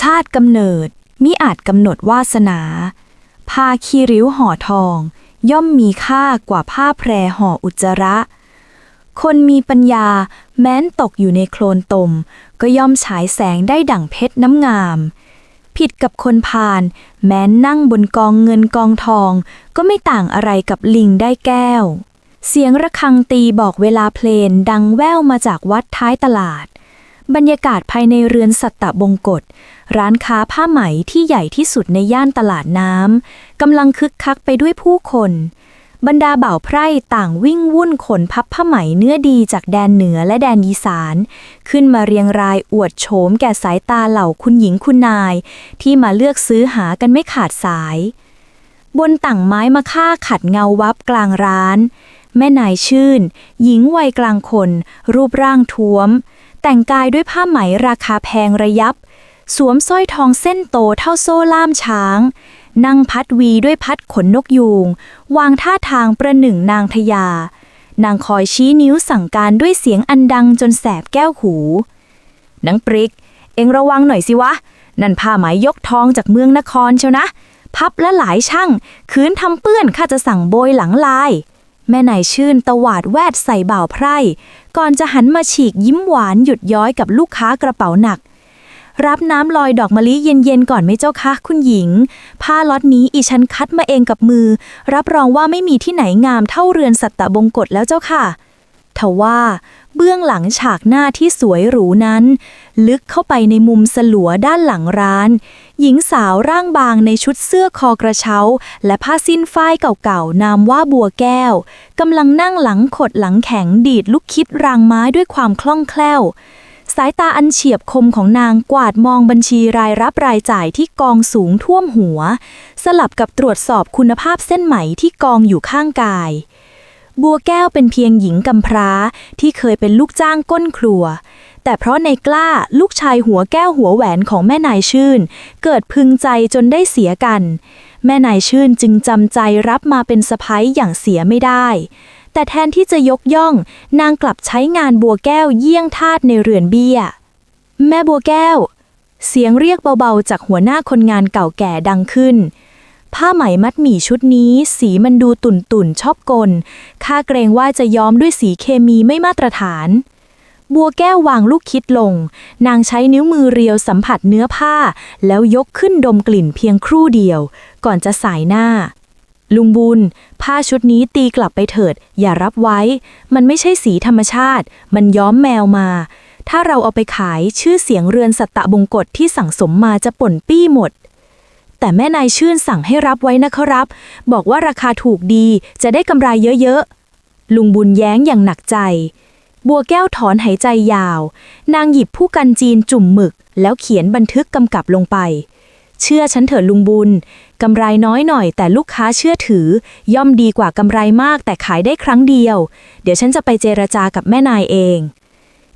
ชาติกำเนิด มิอาจกำหนดวาสนาผ้าคีริ้วห่อทอง ย่อมมีค่ากว่าผ้าแพรห่ออุจจาระ คนมีปัญญาแม้นตกอยู่ในโคลนตม ก็ย่อมฉายแสงได้ดั่งเพชรน้ำงาม ผิดกับคนพาลแม้นนั่งบนกองเงินกองทอง ก็ไม่ต่างอะไรกับลิงได้แก้ว เสียงระฆังตีบอกเวลาเพลนดังแว่วมาจากวัดท้ายตลาด บรรยากาศภายในเรือนสัตตบงกฎ ร้านค้าผ้าไหมที่ใหญ่ที่สุดในย่านตลาดน้ำกำลังคึกคักไปด้วยผู้คน บรรดาบ่าวไพร่ต่างวิ่งวุ่นขนพับผ้าไหมเนื้อดีจากแดนเหนือและแดนอีสาน ขึ้นมาเรียงรายอวดโฉมแก่สายตาเหล่าคุณหญิงคุณนาย ที่มาเลือกซื้อหากันไม่ขาดสาย บนต่างไม้มาค่าขัดเงาวับกลางร้าน แม่นายชื่น หญิงวัยกลางคน รูปร่างท้วม แต่งกายด้วยผ้าไหมราคาแพงระยับ สวมสร้อยทองเส้นโตเท่าโซ่ล่ามช้าง นั่งพัดวีด้วยพัดขนนกยูง วางท่าทางประหนึ่งนางทยา นางคอยชี้นิ้วสั่งการด้วยเสียงอันดังจนแสบแก้วหูนังปริก เอ็งระวังหน่อยสิวะ นั่นผ้าไหมยกทองจากเมืองนครเชียวนะ พับและหลายช่าง คืนทำเปื้อนข้าจะสั่งโบยหลังลาย แม่นายชื่นตวาดแวดใส่บ่าวไพร่ ก่อนจะหันมาฉีกยิ้มหวานหยุดย้อยกับลูกค้ากระเป๋าหนัก รับน้ำลอยดอกมะลิเย็นๆก่อนไหมเจ้าคะคุณหญิง ผ้าล็อตนี้อีฉันคัดมาเองกับมือ รับรองว่าไม่มีที่ไหนงามเท่าเรือนสัตตบงกฎแล้วเจ้าค่ะทว่า เบื้องหลังฉากหน้าที่สวยหรูนั้น ลึกเข้าไปในมุมสลัวด้านหลังร้าน หญิงสาวร่างบางในชุดเสื้อคอกระเช้า และผ้าสิ้นฝ้ายเก่าๆ นามว่าบัวแก้วกำลังนั่งหลังขดหลังแข็งดีดลูกคิดรางไม้ด้วยความคล่องแคล่วสายตาอันเฉียบคมของนางกวาดมองบัญชีรายรับรายจ่ายที่กองสูงท่วมหัว สลับกับตรวจสอบคุณภาพเส้นไหมที่กองอยู่ข้างกาย บัวแก้วเป็นเพียงหญิงกำพร้าที่เคยเป็นลูกจ้างก้นครัว แต่เพราะในกล้าลูกชายหัวแก้วหัวแหวนของแม่นายชื่น เกิดพึงใจจนได้เสียกัน แม่นายชื่นจึงจำใจรับมาเป็นสะพ้ยอย่างเสียไม่ได้ แต่แทนที่จะยกย่อง นางกลับใช้งานบัวแก้วเยี่ยงทาสในเรือนเบี้ย แม่บัวแก้ว เสียงเรียกเบาๆจากหัวหน้าคนงานเก่าแก่ดังขึ้น ผ้าไหมมัดหมี่ชุดนี้ สีมันดูตุ่นตุ่นๆชอบกลข้าเกรงว่าจะย้อมด้วยสีเคมีไม่มาตรฐาน บัวแก้ววางลูกคิดลง นางใช้นิ้วมือเรียวสัมผัสเนื้อผ้า แล้วยกขึ้นดมกลิ่นเพียงครู่เดียว ก่อนจะสายหน้า ลุงบุญ ผ้าชุดนี้ตีกลับไปเถิด อย่ารับไว้ มันไม่ใช่สีธรรมชาติ มันย้อมแมวมาถ้าเราเอาไปขายชื่อเสียงเรือนสัตตบงกฎที่สั่งสมมาจะป่นปี้หมด แต่แม่นายชื่นสั่งให้รับไว้นะครับ บอกว่าราคาถูกดีจะได้กำไรเยอะๆ ลุงบุญแย้งอย่างหนักใจ บัวแก้วถอนหายใจยาว นางหยิบผู้กันจีนจุ่มหมึก แล้วเขียนบันทึกกำกับลงไป เชื่อฉันเถอะลุงบุญกำไรน้อยหน่อย แต่ลูกค้าเชื่อถือ ย่อมดีกว่ากำไรมากแต่ขายได้ครั้งเดียว เดี๋ยวฉันจะไปเจรจากับแม่นายเอง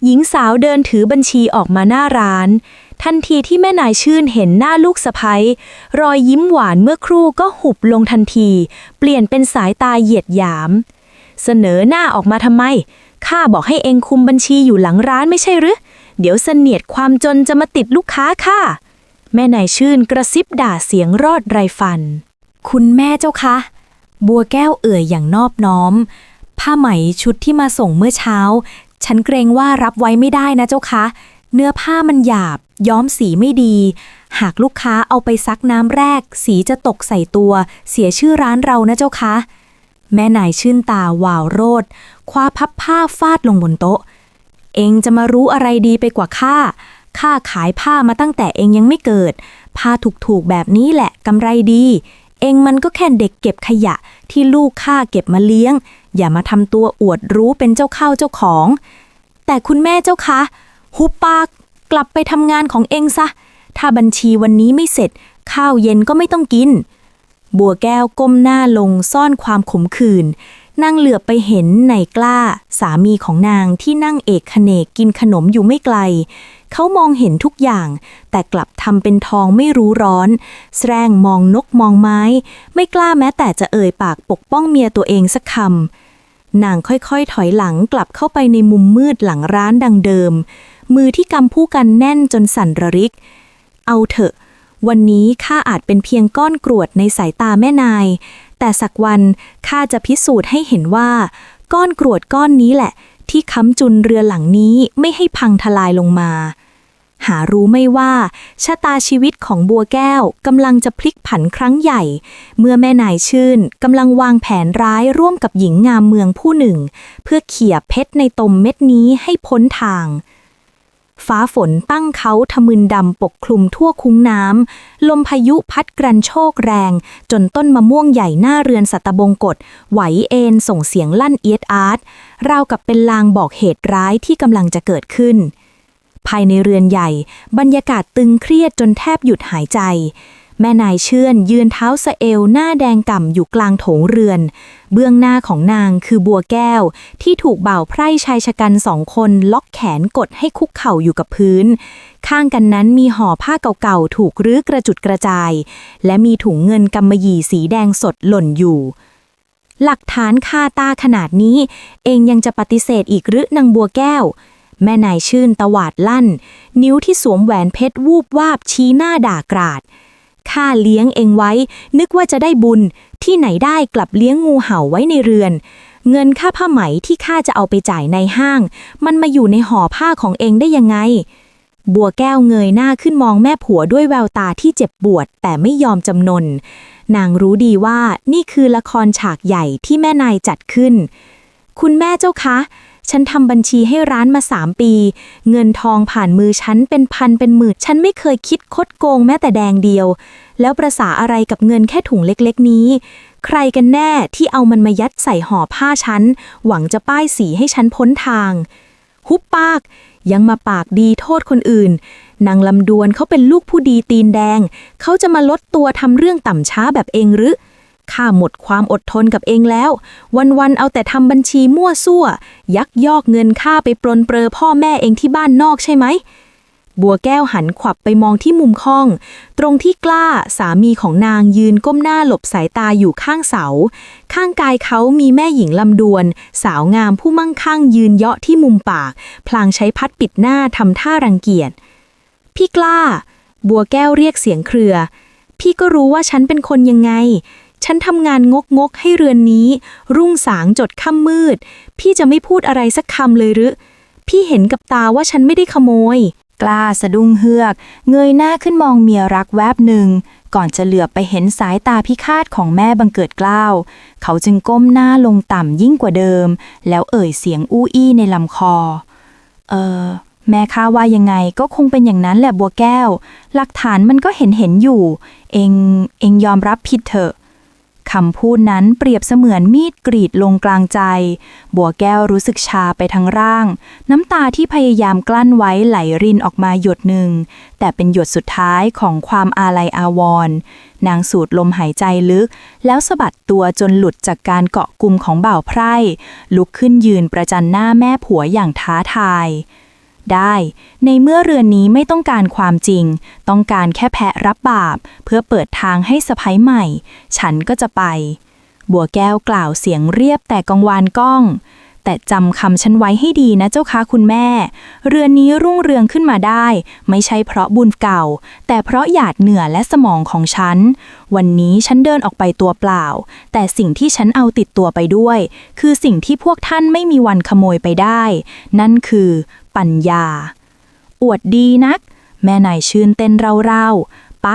หญิงสาวเดินถือบัญชีออกมาหน้าร้าน ทันทีที่แม่นายชื่นเห็นหน้าลูกสะพ้ยรอยยิ้มหวานเมื่อครู่ก็หุบลงทันที เปลี่ยนเป็นสายตาเหยียดหยาม เสนอหน้าออกมาทำไม ข้าบอกให้เองคุมบัญชีอยู่หลังร้านไม่ใช่หรือ เดี๋ยวเสนียดความจนจะมาติดลูกค้าข้าแม่นายชื่นกระซิบด่าเสียงรอดไรฟัน คุณแม่เจ้าคะ บัวแก้วเอ่ยอย่างนอบน้อม ผ้าไหมชุดที่มาส่งเมื่อเช้า ฉันเกรงว่ารับไว้ไม่ได้นะเจ้าคะ เนื้อผ้ามันหยาบย้อมสีไม่ดี หากลูกค้าเอาไปซักน้ำแรก สีจะตกใส่ตัว เสียชื่อร้านเรานะเจ้าคะ แม่นายชื่นตาวาวโรดคว้าพับผ้าฟาดลงบนโต๊ะ เองจะมารู้อะไรดีไปกว่าข้าข้าขายผ้ามาตั้งแต่เองยังไม่เกิด ผ้าถูกๆแบบนี้แหละกำไรดี เองมันก็แค่เด็กเก็บขยะที่ลูกข้าเก็บมาเลี้ยง อย่ามาทำตัวอวดรู้เป็นเจ้าเข้าเจ้าของ แต่คุณแม่เจ้าคะ หุบปาก กลับไปทำงานของเองซะ ถ้าบัญชีวันนี้ไม่เสร็จ ข้าวเย็นก็ไม่ต้องกิน บัวแก้วก้มหน้าลงซ่อนความขมขื่นนางเหลือบไปเห็นในกล้า สามีของนางที่นั่งเอกขเนกกินขนมอยู่ไม่ไกล เขามองเห็นทุกอย่าง แต่กลับทำเป็นทองไม่รู้ร้อน แสรงมองนกมองไม้ ไม่กล้าแม้แต่จะเอ่ยปากปกป้องเมียตัวเองสักคำนางค่อยๆ ถอยหลังกลับเข้าไปในมุมมืดหลังร้านดังเดิม มือที่กำผู้กันแน่นจนสั่นระริก เอาเถอะ วันนี้ข้าอาจเป็นเพียงก้อนกรวดในสายตาแม่นาย แต่สักวันข้าจะพิสูจน์ให้เห็นว่า ก้อนกรวดก้อนนี้แหละ ที่ค้ำจุนเรือหลังนี้ไม่ให้พังทลายลงมา หารู้ไม่ว่าชะตาชีวิตของบัวแก้วกำลังจะพลิกผันครั้งใหญ่ เมื่อแม่นายชื่นกำลังวางแผนร้ายร่วมกับหญิงงามเมืองผู้หนึ่ง เพื่อเขี่ยเพชรในตมเม็ดนี้ให้พ้นทาง ฟ้าฝนตั้งเขาทะมึนดำปกคลุมทั่วคุ้งน้ำ ลมพายุพัดกรันโชกแรง จนต้นมะม่วงใหญ่หน้าเรือนสัตบงกฎไหวเอ็นส่งเสียงลั่นเอียดอาร์ตราวกับเป็นลางบอกเหตุร้ายที่กำลังจะเกิดขึ้น ภายในเรือนใหญ่ บรรยากาศตึงเครียดจนแทบหยุดหายใจ แม่นายเชื่อนยืนเท้าสะเอวหน้าแดงก่ำอยู่กลางโถงเรือน เบื้องหน้าของนางคือบัวแก้ว ที่ถูกบ่าวไพร่ชายชะกันสองคนล็อกแขนกดให้คุกเข่าอยู่กับพื้น ข้างกันนั้นมีห่อผ้าเก่าๆ ถูกรื้อกระจุดกระจาย และมีถุงเงินกำมะหยี่สีแดงสดหล่นอยู่ หลักฐานคาตาขนาดนี้ เองยังจะปฏิเสธอีกหรือนางบัวแก้วแม่นายชื่นตวาดลั่น นิ้วที่สวมแหวนเพชรวูบวาบชี้หน้าด่ากราด ข้าเลี้ยงเองไว้ นึกว่าจะได้บุญ ที่ไหนได้กลับเลี้ยงงูเห่าไว้ในเรือน เงินค่าผ้าไหมที่ข้าจะเอาไปจ่ายในห้าง มันมาอยู่ในห่อผ้าของเองได้ยังไง บัวแก้วเงยหน้าขึ้นมองแม่ผัวด้วยแววตาที่เจ็บปวด แต่ไม่ยอมจำนน นางรู้ดีว่านี่คือละครฉากใหญ่ที่แม่นายจัดขึ้น คุณแม่เจ้าคะ ฉันทำบัญชีให้ร้านมาสามปี เงินทองผ่านมือฉันเป็นพันเป็นหมื่น ฉันไม่เคยคิดคดโกงแม้แต่แดงเดียว แล้วประสาอะไรกับเงินแค่ถุงเล็กๆ นี้ ใครกันแน่ที่เอามันมายัดใส่ห่อผ้าฉัน หวังจะป้ายสีให้ฉันพ้นทาง หุบปาก ยังมาปากดีโทษคนอื่น นางลำดวนเขาเป็นลูกผู้ดีตีนแดง เขาจะมาลดตัวทำเรื่องต่ำช้าแบบเองหรือ ข้าหมดความอดทนกับเองแล้ว วันๆเอาแต่ทำบัญชีมั่วซั่ว ยักยอกเงินข้าไปปรนเปรอพ่อแม่เองที่บ้านนอกใช่ไหม บัวแก้วหันขวับไปมองที่มุมห้อง ตรงที่กล้าสามีของนางยืนก้มหน้าหลบสายตาอยู่ข้างเสา ข้างกายเขามีแม่หญิงลำดวน สาวงามผู้มั่งคั่งยืนเยาะที่มุมปาก พลางใช้พัดปิดหน้าทำท่ารังเกียจพี่กล้า บัวแก้วเรียกเสียงเครือ พี่ก็รู้ว่าฉันเป็นคนยังไง ฉันทำงานงกงกให้เรือนนี้ รุ่งสางจดค่ำมืด พี่จะไม่พูดอะไรสักคำเลยหรือ พี่เห็นกับตาว่าฉันไม่ได้ขโมย กล้าสะดุ้งเฮือก เงยหน้าขึ้นมองเมียรักแวบหนึ่ง ก่อนจะเหลือบไปเห็นสายตาพิฆาตของแม่บังเกิดกล้าว เขาจึงก้มหน้าลงต่ำยิ่งกว่าเดิม แล้วเอ่ยเสียงอู้อี้ในลำคอ เออแม่ข้าว่ายังไงก็คงเป็นอย่างนั้นแหละบัวแก้ว หลักฐานมันก็เห็นเห็นอยู่ เองเองยอมรับผิดเถอะ คำพูดนั้นเปรียบเสมือนมีดกรีดลงกลางใจ บัวแก้วรู้สึกชาไปทั้งร่าง น้ำตาที่พยายามกลั้นไว้ไหลรินออกมาหยดหนึ่ง แต่เป็นหยดสุดท้ายของความอาลัยอาวรณ์นางสูดลมหายใจลึก แล้วสะบัดตัวจนหลุดจากการเกาะกลุ่มของบ่าวไพร่ ลุกขึ้นยืนประจันหน้าแม่ผัวอย่างท้าทาย ได้ ในเมื่อเรือนนี้ไม่ต้องการความจริง ต้องการแค่แพะรับบาป เพื่อเปิดทางให้สะพ้ยใหม่ ฉันก็จะไป บัวแก้วกล่าวเสียงเรียบแต่กังวานก้อง แต่จำคำฉันไว้ให้ดีนะเจ้าค่ะคุณแม่ เรือนนี้รุ่งเรืองขึ้นมาได้ ไม่ใช่เพราะบุญเก่า แต่เพราะหยาดเหงื่อและสมองของฉัน วันนี้ฉันเดินออกไปตัวเปล่า แต่สิ่งที่ฉันเอาติดตัวไปด้วย คือสิ่งที่พวกท่านไม่มีวันขโมยไปได้ นั่นคือ ปัญญา อวดดีนัก แม่นายชื่นเต้นเราๆ ไป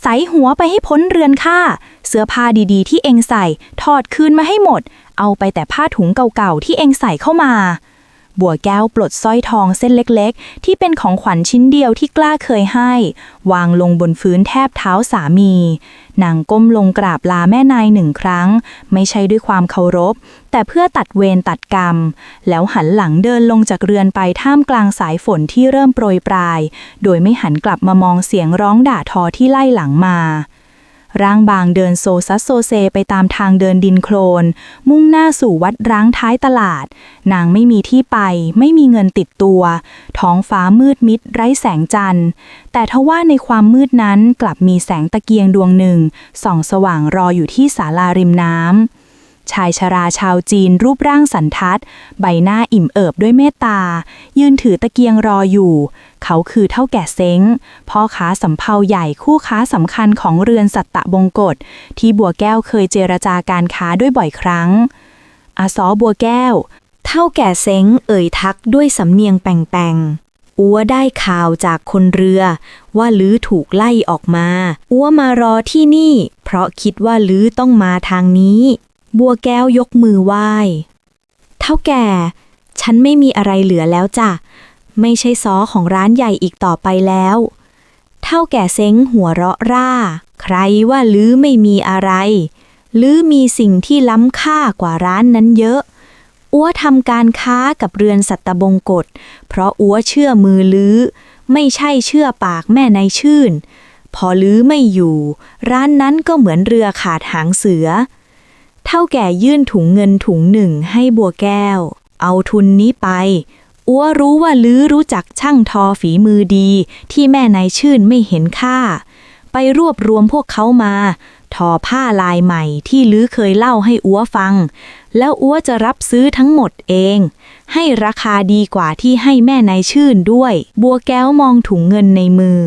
ใส่หัวไปให้พ้นเรือนข้าเสื้อผ้าดีๆ ที่เองใส่ ถอดคืนมาให้หมด เอาไปแต่ผ้าถุงเก่าๆ ที่เองใส่เข้ามา บัวแก้วปลดสร้อยทองเส้นเล็กๆ ที่เป็นของขวัญชิ้นเดียวที่กล้าเคยให้ วางลงบนพื้นแทบเท้าสามี นางก้มลงกราบลาแม่นายหนึ่งครั้ง ไม่ใช่ด้วยความเคารพ แต่เพื่อตัดเวรตัดกรรม แล้วหันหลังเดินลงจากเรือนไปท่ามกลางสายฝนที่เริ่มโปรยปลาย โดยไม่หันกลับมามองเสียงร้องด่าทอที่ไล่หลังมา ร่างบางเดินโซซัสโซเซไปตามทางเดินดินโคลน มุ่งหน้าสู่วัดร้างท้ายตลาด นางไม่มีที่ไป ไม่มีเงินติดตัว ท้องฟ้ามืดมิดไร้แสงจันทร์ แต่ทว่าในความมืดนั้นกลับมีแสงตะเกียงดวงหนึ่งส่องสว่างรออยู่ที่ศาลาริมน้ำ ชายชราชาวจีนรูปร่างสันทัด ใบหน้าอิ่มเอิบด้วยเมตตา ยืนถือตะเกียงรออยู่ เขาคือเท่าแก่เซ้งพ่อค้าสำเภาใหญ่คู่ค้าสำคัญของเรือนสัตตะบงกฎที่บัวแก้วเคยเจรจาการค้าด้วยบ่อยครั้ง อาซอบัวแก้ว เท่าแก่เซ้งเอ่ยทักด้วยสำเนียงแป่งๆอัวได้ข่าวจากคนเรือ ว่าลือถูกไล่ออกมา อัวมารอที่นี่ เพราะคิดว่าลือต้องมาทางนี้ บัวแก้วยกมือไหว้ เท่าแก่ ฉันไม่มีอะไรเหลือแล้วจ้ะ ไม่ใช่ซอของร้านใหญ่อีกต่อไปแล้ว เท่าแก่เซ้งหัวเราะร่า ใครว่าลือไม่มีอะไร ลือมีสิ่งที่ล้ำค่ากว่าร้านนั้นเยอะอัวทำการค้ากับเรือนสัตบงกฎ เพราะอัวเชื่อมือลือ ไม่ใช่เชื่อปากแม่ในายชื่น พอลือไม่อยู่ ร้านนั้นก็เหมือนเรือขาดหางเสือ เท่าแก่ยื่นถุงเงินถุงหนึ่งให้บัวแก้ว เอาทุนนี้ไปอัวรู้ว่าลือรู้จักช่างทอฝีมือดี ที่แม่นายชื่นไม่เห็นค่า ไปรวบรวมพวกเขามา ทอผ้าลายใหม่ที่ลือเคยเล่าให้อัวฟัง แล้วอัวจะรับซื้อทั้งหมดเอง ให้ราคาดีกว่าที่ให้แม่นายชื่นด้วย บัวแก้วมองถุงเงินในมือ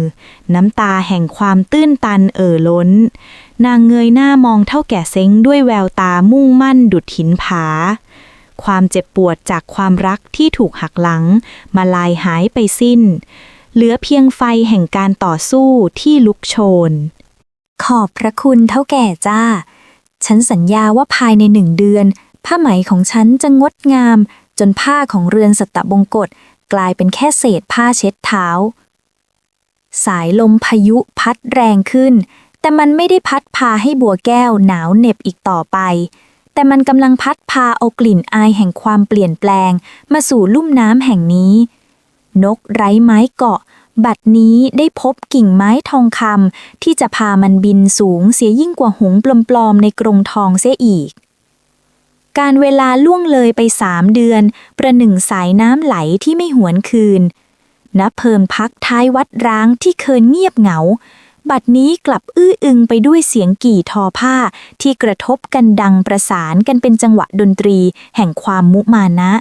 น้ำตาแห่งความตื้นตันเอ่อล้น นางเงยหน้ามองเท่าแก่เซ้งด้วยแววตามุ่งมั่นดุดหินผา ความเจ็บปวดจากความรักที่ถูกหักหลัง มาลายหายไปสิ้น เหลือเพียงไฟแห่งการต่อสู้ที่ลุกโชน ขอบพระคุณเท่าแก่จ้า ฉันสัญญาว่าภายในหนึ่งเดือน ผ้าไหมของฉันจะงดงาม จนผ้าของเรือนสัตตบงกฎกลายเป็นแค่เศษผ้าเช็ดเท้า สายลมพายุพัดแรงขึ้น แต่มันไม่ได้พัดพาให้บัวแก้วหนาวเหน็บอีกต่อไป แต่มันกำลังพัดพาเอากลิ่นอายแห่งความเปลี่ยนแปลง มาสู่ลุ่มน้ำแห่งนี้ นกไร้ไม้เกาะ บัดนี้ได้พบกิ่งไม้ทองคำที่จะพามันบินสูงเสียยิ่งกว่าหงส์ปลอมๆในกรงทองเสียอีกการเวลาล่วงเลยไปสามเดือน ประหนึ่งสายน้ำไหลที่ไม่หวนคืนณเพิงพักท้ายวัดร้างที่เคยเงียบเหงา บัดนี้กลับอื้ออึงไปด้วยเสียงกี่ทอผ้าที่กระทบกันดังประสานกันเป็นจังหวะดนตรีแห่งความมุมานะ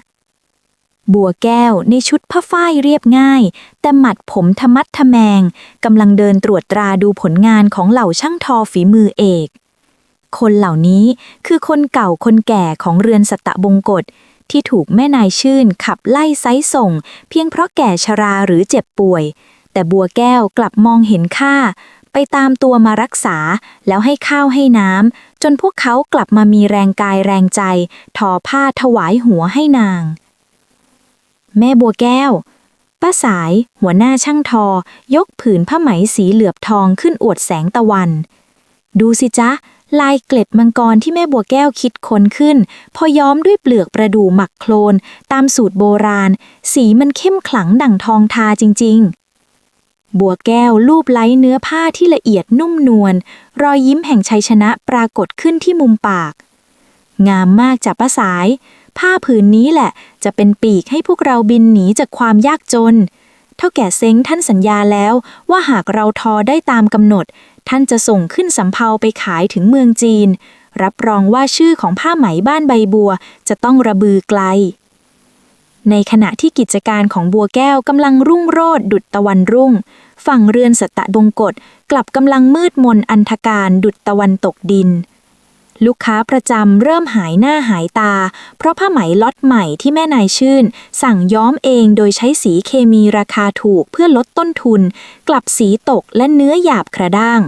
บัวแก้วในชุดผ้าฝ้ายเรียบง่าย แต่หมัดผมทะมัดทะแมงกำลังเดินตรวจตราดูผลงานของเหล่าช่างทอฝีมือเอก คนเหล่านี้คือคนเก่าคนแก่ของเรือนสตะบงกฎที่ถูกแม่นายชื่นขับไล่ไซส่ง เพียงเพราะแก่ชราหรือเจ็บป่วย แต่บัวแก้วกลับมองเห็นค่า ไปตามตัวมารักษา แล้วให้ข้าวให้น้ำจนพวกเขากลับมามีแรงกายแรงใจ ทอผ้าถวายหัวให้นาง แม่บัวแก้ว ป้าสาย หัวหน้าช่างทอ ยกผืนผ้าไหมสีเหลือบทองขึ้นอวดแสงตะวัน ดูสิจ๊ะ ลายเกล็ดมังกรที่แม่บัวแก้วคิดค้นขึ้น พอย้อมด้วยเปลือกประดู่หมักโคลน ตามสูตรโบราณ สีมันเข้มขลังดั่งทองทาจริง ๆ บัวแก้วลูบไล้เนื้อผ้าที่ละเอียดนุ่มนวล รอยยิ้มแห่งชัยชนะปรากฏขึ้นที่มุมปาก งามมากจากป้าสาย ผ้าผืนนี้แหละ จะเป็นปีกให้พวกเราบินหนีจากความยากจน เท่าแก่เซ้งท่านสัญญาแล้วว่าหากเราทอได้ตามกำหนด ท่านจะส่งขึ้นสำเภาไปขายถึงเมืองจีน รับรองว่าชื่อของผ้าไหมบ้านใบบัวจะต้องระบือไกล ในขณะที่กิจการของบัวแก้วกำลังรุ่งโรจน์ดุจตะวันรุ่ง ฝั่งเรือนสตะบงกฎกลับกำลังมืดมนอันธการดุจตะวันตกดิน ลูกค้าประจำเริ่มหายหน้าหายตา เพราะผ้าไหมล็อตใหม่ที่แม่นายชื่น สั่งย้อมเองโดยใช้สีเคมีราคาถูกเพื่อลดต้นทุน กลับสีตกและเนื้อหยาบกระด้าง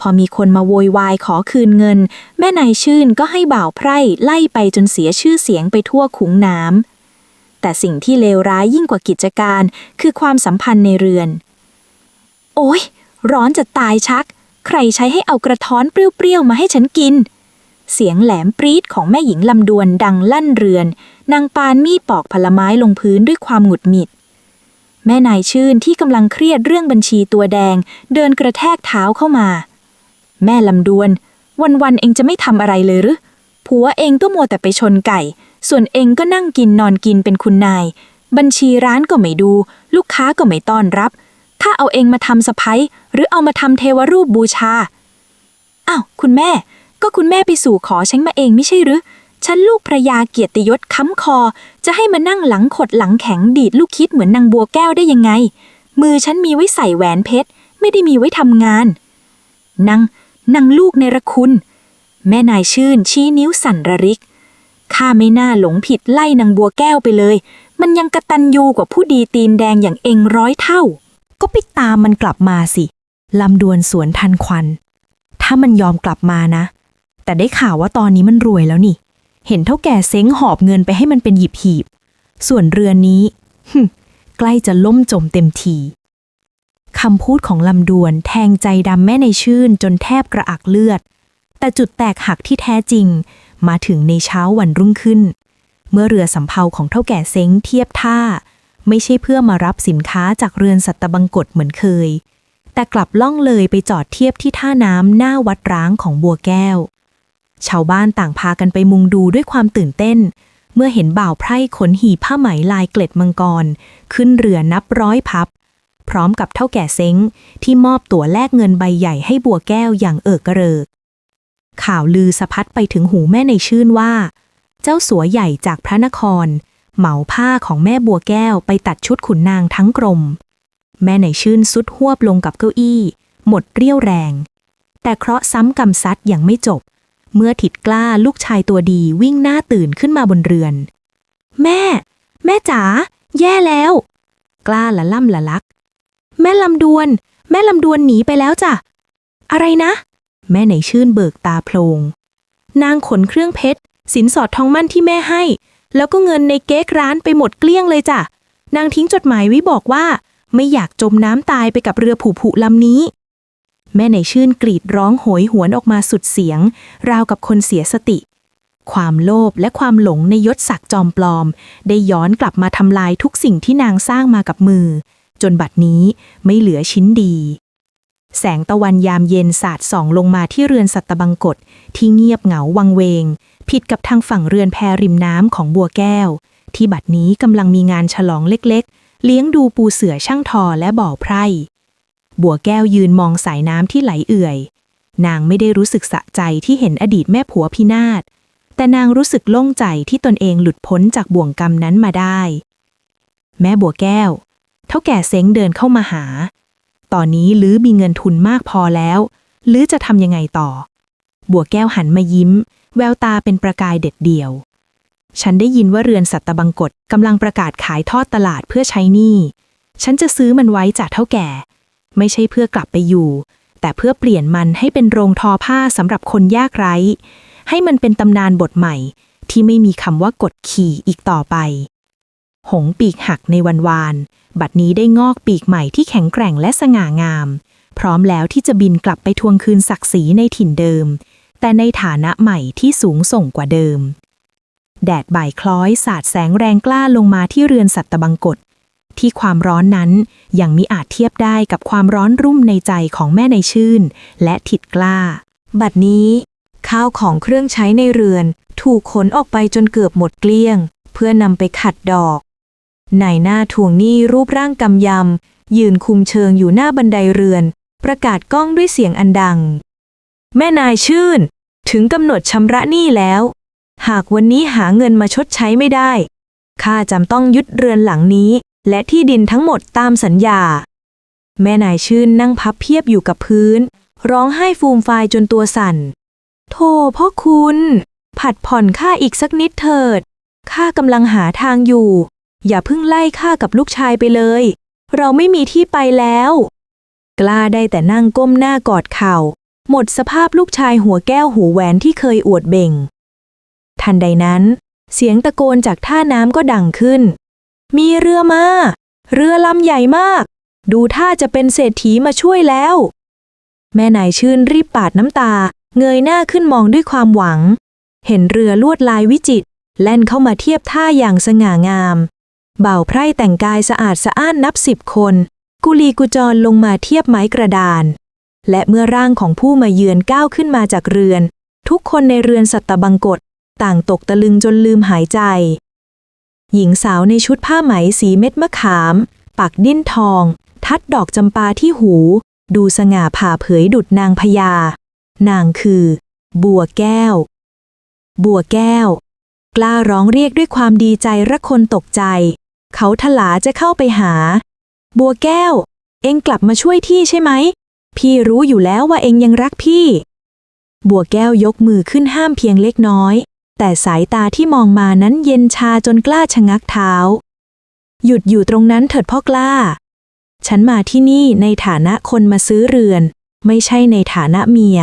พอมีคนมาโวยวายขอคืนเงิน แม่นายชื่นก็ให้บ่าวไพร่ไล่ไปจนเสียชื่อเสียงไปทั่วขุงน้ำ แต่สิ่งที่เลวร้ายยิ่งกว่ากิจการ คือความสัมพันธ์ในเรือน โอ้ยร้อนจะตายชัก ใครใช้ให้เอากระท้อนเปรี้ยวๆมาให้ฉันกิน เสียงแหลมปรี๊ดของแม่หญิงลำดวนดังลั่นเรือน นางปานมีดปอกผลไม้ลงพื้นด้วยความหงุดหงิด แม่นายชื่นที่กำลังเครียดเรื่องบัญชีตัวแดง เดินกระแทกเท้าเข้ามา แม่ลำดวน วันๆเองจะไม่ทำอะไรเลยหรือผัวเองก็มัวแต่ไปชนไก่ ส่วนเองก็นั่งกินนอนกินเป็นคุณนาย บัญชีร้านก็ไม่ดู ลูกค้าก็ไม่ต้อนรับ ถ้าเอาเองมาทำสะพ้ยหรือเอามาทำเทวรูปบูชาอ้าวคุณแม่ ก็คุณแม่ไปสู่ขอฉันมาเองไม่ใช่หรือ ฉันลูกพระยาเกียรติยศค้ำคอ จะให้มานั่งหลังขดหลังแข็งดีดลูกคิดเหมือนนางบัวแก้วได้ยังไง มือฉันมีไว้ใส่แหวนเพชร ไม่ได้มีไว้ทำงานนางนางลูกในระคุณ แม่นายชื่นชี้นิ้วสั่นระริก ข้าไม่น่าหลงผิดไล่นางบัวแก้วไปเลย มันยังกระตันยูกว่าผู้ดีตีนแดงอย่างเองร้อยเท่า ก็ไปตามมันกลับมาสิ ลำดวนสวนทันควัน ถ้ามันยอมกลับมานะ แต่ได้ข่าวว่าตอนนี้มันรวยแล้วนี่ เห็นเท่าแก่เซ้งหอบเงินไปให้มันเป็นหยิบหีบ ส่วนเรือนนี้หึใกล้จะล่มจมเต็มทีคำพูดของลำดวนแทงใจดำแม่ในชื่นจนแทบกระอักเลือด แต่จุดแตกหักที่แท้จริง มาถึงในเช้าวันรุ่งขึ้น เมื่อเรือสำเภาของเท่าแก่เซ้งเทียบท่า ไม่ใช่เพื่อมารับสินค้าจากเรือนสัตบังกตเหมือนเคย แต่กลับล่องเลยไปจอดเทียบที่ท่าน้ำหน้าวัดร้างของบัวแก้ว ชาวบ้านต่างพากันไปมุงดูด้วยความตื่นเต้น เมื่อเห็นบ่าวไพร่ขนหีผ้าไหมลายเกล็ดมังกร ขึ้นเรือนับร้อยพับพร้อมกับเท่าแก่เซ้งที่มอบตั๋วแลกเงินใบใหญ่ให้บัวแก้วอย่างเอิกกระเริก ข่าวลือสะพัดไปถึงหูแม่ในชื่นว่า เจ้าสัวใหญ่จากพระนคร เหมาผ้าของแม่บัวแก้วไปตัดชุดขุนนางทั้งกรม แม่ในชื่นสุดหวบลงกับเก้าอี้ หมดเรี่ยวแรง แต่เคราะห์ซ้ำกรรมซัดยังไม่จบ เมื่อถิดกล้าลูกชายตัวดีวิ่งหน้าตื่นขึ้นมาบนเรือน แม่ แม่จ๋าแย่แล้ว กล้าละล่ำละลัก แม่ลำดวน แม่ลำดวนหนีไปแล้วจ้ะอะไรนะ แม่ไหนชื่นเบิกตาโพลงนางขนเครื่องเพชร สินสอดทองมั่นที่แม่ให้ แล้วก็เงินในเก๊กร้านไปหมดเกลี้ยงเลยจ้ะ นางทิ้งจดหมายไว้บอกว่า ไม่อยากจมน้ำตายไปกับเรือผูผูลำนี้ แม่ไหนชื่นกรีดร้องโหยหวนออกมาสุดเสียง ราวกับคนเสียสติ ความโลภและความหลงในยศศักดิ์จอมปลอม ได้ย้อนกลับมาทำลายทุกสิ่งที่นางสร้างมากับมือ จนบัดนี้ไม่เหลือชิ้นดี แสงตะวันยามเย็นสาดส่องลงมาที่เรือนสัตบังกตที่เงียบเหงาวังเวง ผิดกับทางฝั่งเรือนแพริมน้ำของบัวแก้ว ที่บัดนี้กำลังมีงานฉลองเล็กๆ เลี้ยงดูปูเสือช่างทอและบ่อไพร่ บัวแก้วยืนมองสายน้ำที่ไหลเอื่อย นางไม่ได้รู้สึกสะใจที่เห็นอดีตแม่ผัวพินาศ แต่นางรู้สึกโล่งใจที่ตนเองหลุดพ้นจากบ่วงกรรมนั้นมาได้ แม่บัวแก้ว เท่าแก่เซ้งเดินเข้ามาหา ตอนนี้ลือมีเงินทุนมากพอแล้วลือจะทำยังไงต่อ บัวแก้วหันมายิ้ม แววตาเป็นประกายเด็ดเดี่ยว ฉันได้ยินว่าเรือนสัตบังกตกำลังประกาศขายทอดตลาดเพื่อใช้หนี้ ฉันจะซื้อมันไว้จากเท่าแก่ ไม่ใช่เพื่อกลับไปอยู่ แต่เพื่อเปลี่ยนมันให้เป็นโรงทอผ้าสำหรับคนยากไร้ ให้มันเป็นตำนานบทใหม่ที่ไม่มีคำว่ากดขี่อีกต่อไป หงปีกหักในวันวาน บัดนี้ได้งอกปีกใหม่ที่แข็งแกร่งและสง่างาม พร้อมแล้วที่จะบินกลับไปทวงคืนศักดิ์ศรีในถิ่นเดิม แต่ในฐานะใหม่ที่สูงส่งกว่าเดิม แดดบ่ายคล้อยสาดแสงแรงกล้าลงมาที่เรือนสัตบังกตที่ความร้อนนั้นยังมิอาจเทียบได้กับความร้อนรุ่มในใจของแม่ในชื่น และถิดกล้า บัดนี้ ข้าวของเครื่องใช้ในเรือน ถูกขนออกไปจนเกือบหมดเกลี้ยง เพื่อนำไปขัดดอก นายหน้าทวงหนี้รูปร่างกำยำ ยืนคุมเชิงอยู่หน้าบันไดเรือน ประกาศก้องด้วยเสียงอันดัง แม่นายชื่น ถึงกำหนดชำระหนี้แล้ว หากวันนี้หาเงินมาชดใช้ไม่ได้ ข้าจำต้องยึดเรือนหลังนี้ และที่ดินทั้งหมดตามสัญญา แม่นายชื่นนั่งพับเพียบอยู่กับพื้น ร้องไห้ฟูมฟายจนตัวสั่น โธ่พ่อคุณ ผัดผ่อนข้าอีกสักนิดเถิดข้ากำลังหาทางอยู่ อย่าเพิ่งไล่ข้ากับลูกชายไปเลย เราไม่มีที่ไปแล้ว กล้าได้แต่นั่งก้มหน้ากอดเข่า หมดสภาพลูกชายหัวแก้วหูแหวนที่เคยอวดเบ่ง ทันใดนั้น เสียงตะโกนจากท่าน้ำก็ดังขึ้น มีเรือมา เรือลำใหญ่มาก ดูท่าจะเป็นเศรษฐีมาช่วยแล้ว แม่นายชื่นรีบปาดน้ำตา เงยหน้าขึ้นมองด้วยความหวัง เห็นเรือลวดลายวิจิตรแล่นเข้ามาเทียบท่าอย่างสง่างาม บ่าวไพร่แต่งกายสะอาดสะอ้านนับสิบคน กุลีกุจรลงมาเทียบไม้กระดาน และเมื่อร่างของผู้มาเยือนก้าวขึ้นมาจากเรือน ทุกคนในเรือนสัตตบังกตต่างตกตะลึงจนลืมหายใจ หญิงสาวในชุดผ้าไหมสีเม็ดมะขาม ปักดิ้นทอง ทัดดอกจำปาที่หู ดูสง่าผ่าเผยดุดนางพญา นางคือ บัวแก้ว บัวแก้ว กล้าร้องเรียกด้วยความดีใจระคนตกใจ เขาถลาจะเข้าไปหา บัวแก้ว เอ็งกลับมาช่วยที่ใช่ไหม พี่รู้อยู่แล้วว่าเอ็งยังรักพี่ บัวแก้วยกมือขึ้นห้ามเพียงเล็กน้อย แต่สายตาที่มองมานั้นเย็นชาจนกล้าชะงักเท้า หยุดอยู่ตรงนั้นเถิดพ่อกล้า ฉันมาที่นี่ในฐานะคนมาซื้อเรือน ไม่ใช่ในฐานะเมีย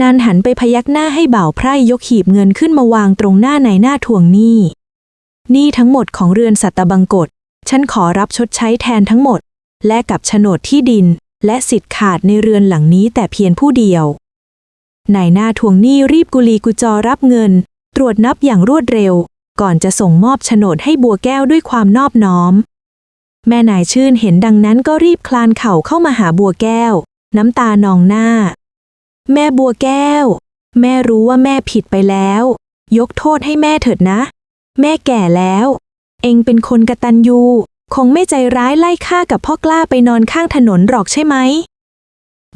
นานหันไปพยักหน้าให้บ่าวไพร่ยกหีบเงินขึ้นมาวางตรงหน้าในหน้าทวงหนี้ นี้ทั้งหมดของเรือนสัตบังกตฉันขอรับชดใช้แทนทั้งหมด และกับโฉนดที่ดิน และสิทธิ์ขาดในเรือนหลังนี้แต่เพียงผู้เดียวนายหน้าทวงหนี้รีบกุลีกุจอรับเงิน ตรวจนับอย่างรวดเร็ว ก่อนจะส่งมอบโฉนดให้บัวแก้วด้วยความนอบน้อม แม่นายชื่นเห็นดังนั้นก็รีบคลานเข่าเข้ามาหาบัวแก้ว น้ำตานองหน้า แม่บัวแก้ว แม่รู้ว่าแม่ผิดไปแล้ว ยกโทษให้แม่เถิดนะ แม่แก่แล้ว เองเป็นคนกระตันยูคงไม่ใจร้ายไล่ฆ่ากับพ่อกล้าไปนอนข้างถนนหรอกใช่ไหม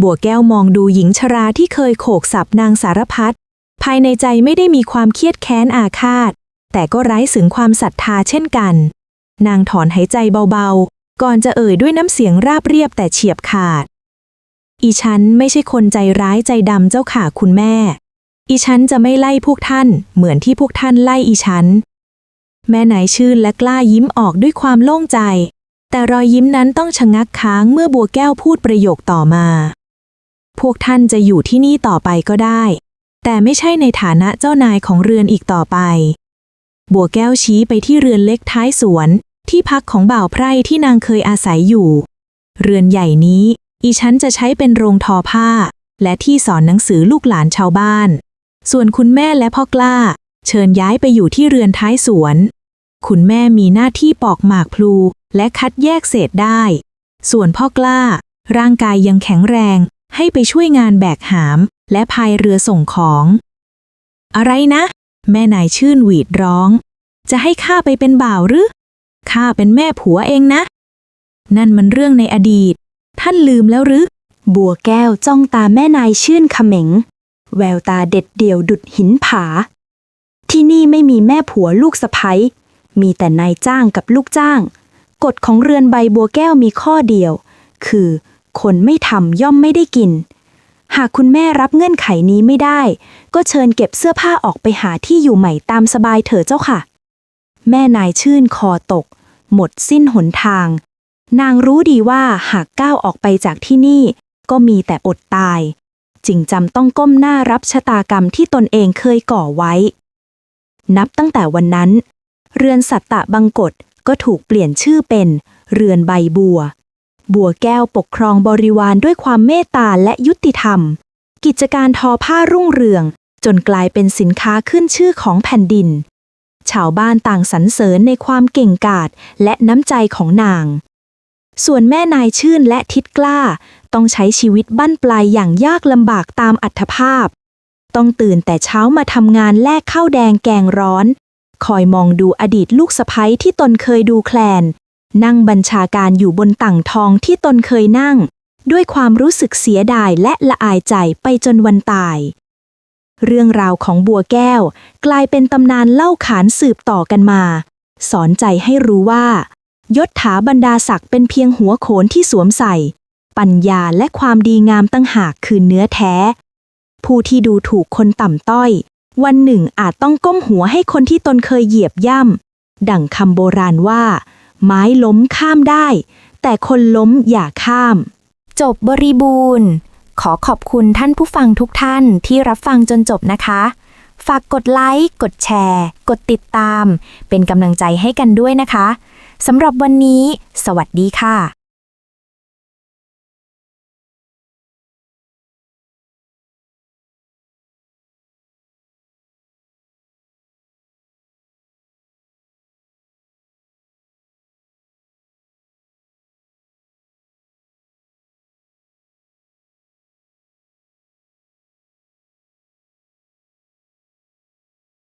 บัวแก้วมองดูหญิงชราที่เคยโขกสับนางสารพัดภายในใจไม่ได้มีความเครียดแค้นอาฆาต แต่ก็ไร้สึงความศรัทธาเช่นกัน นางถอนหายใจเบาๆ ก่อนจะเอ่ยด้วยน้ำเสียงราบเรียบแต่เฉียบขาด อีฉันไม่ใช่คนใจร้ายใจดำเจ้าข่าคุณแม่ อีฉันจะไม่ไล่พวกท่าน เหมือนที่พวกท่านไล่อีฉัน แม่นายชื่นและกล้ายิ้มออกด้วยความโล่งใจ แต่รอยยิ้มนั้นต้องชะงักค้างเมื่อบัวแก้วพูดประโยคต่อมา พวกท่านจะอยู่ที่นี่ต่อไปก็ได้ แต่ไม่ใช่ในฐานะเจ้านายของเรือนอีกต่อไป บัวแก้วชี้ไปที่เรือนเล็กท้ายสวน ที่พักของบ่าวไพร่ที่นางเคยอาศัยอยู่ เรือนใหญ่นี้ อีฉันจะใช้เป็นโรงทอผ้า และที่สอนหนังสือลูกหลานชาวบ้าน ส่วนคุณแม่และพ่อกล้าเชิญย้ายไปอยู่ที่เรือนท้ายสวน คุณแม่มีหน้าที่ปอกหมากพลูและคัดแยกเศษได้ ส่วนพ่อกล้า ร่างกายยังแข็งแรง ให้ไปช่วยงานแบกหาม และพายเรือส่งของ อะไรนะ แม่นายชื่นหวีดร้อง จะให้ข้าไปเป็นบ่าวหรือข้าเป็นแม่ผัวเองนะ นั่นมันเรื่องในอดีต ท่านลืมแล้วหรือ บัวแก้วจ้องตาแม่นายชื่นเขม็ง แววตาเด็ดเดี่ยวดุดหินผา ที่นี่ไม่มีแม่ผัวลูกสะใภ้ มีแต่นายจ้างกับลูกจ้าง กฎของเรือนใบบัวแก้วมีข้อเดียว คือ คนไม่ทำย่อมไม่ได้กิน หากคุณแม่รับเงื่อนไขนี้ไม่ได้ ก็เชิญเก็บเสื้อผ้าออกไปหาที่อยู่ใหม่ตามสบายเถอะเจ้าค่ะ แม่นายชื่นคอตก หมดสิ้นหนทาง นางรู้ดีว่าหากก้าวออกไปจากที่นี่ ก็มีแต่อดตายจึงจำต้องก้มหน้ารับชะตากรรมที่ตนเองเคยก่อไว้ นับตั้งแต่วันนั้น เรือนสัตตะบังกตก็ถูกเปลี่ยนชื่อเป็น เรือนใบบัว บัวแก้วปกครองบริวารด้วยความเมตตาและยุติธรรม กิจการทอผ้ารุ่งเรือง จนกลายเป็นสินค้าขึ้นชื่อของแผ่นดิน ชาวบ้านต่างสรรเสริญในความเก่งกาจและน้ำใจของนาง ส่วนแม่นายชื่นและทิดกล้า ต้องใช้ชีวิตบั้นปลายอย่างยากลำบากตามอัตภาพต้องตื่นแต่เช้ามาทำงานแลกข้าวแดงแกงร้อน คอยมองดูอดีตลูกสะใภ้ที่ตนเคยดูแคลน นั่งบัญชาการอยู่บนต่างทองที่ตนเคยนั่ง ด้วยความรู้สึกเสียดายและละอายใจไปจนวันตาย เรื่องราวของบัวแก้ว กลายเป็นตำนานเล่าขานสืบต่อกันมา สอนใจให้รู้ว่ายศถาบรรดาศักดิ์เป็นเพียงหัวโขนที่สวมใส่ ปัญญาและความดีงามตั้งหากคือเนื้อแท้ ผู้ที่ดูถูกคนต่ำต้อย วันหนึ่งอาจต้องก้มหัวให้คนที่ตนเคยเหยียบย่ำ ดั่งคำโบราณว่า ไม้ล้มข้ามได้ แต่คนล้มอย่าข้าม จบบริบูรณ์ ขอขอบคุณท่านผู้ฟังทุกท่านที่รับฟังจนจบนะคะ ฝากกดไลค์ กดแชร์ กดติดตาม เป็นกำลังใจให้กันด้วยนะคะสำหรับวันนี้ สวัสดีค่ะ